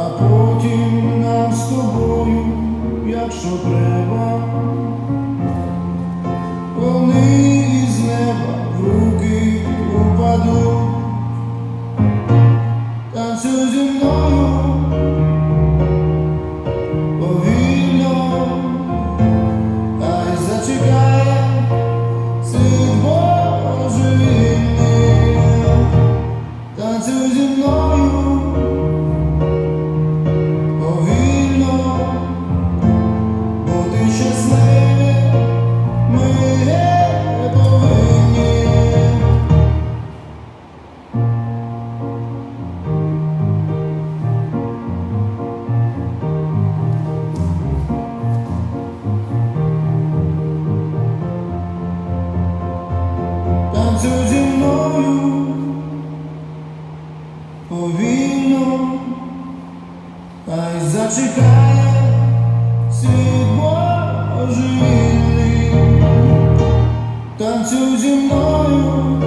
а потім нам з тобою, якщо треба, вони із неба в руки упадуть. Танцюй зі мною повільно, ай зачекає світ божевільний. Танцюй зі мною повільно, й зачекає світ божевільний. Танцюй зі мною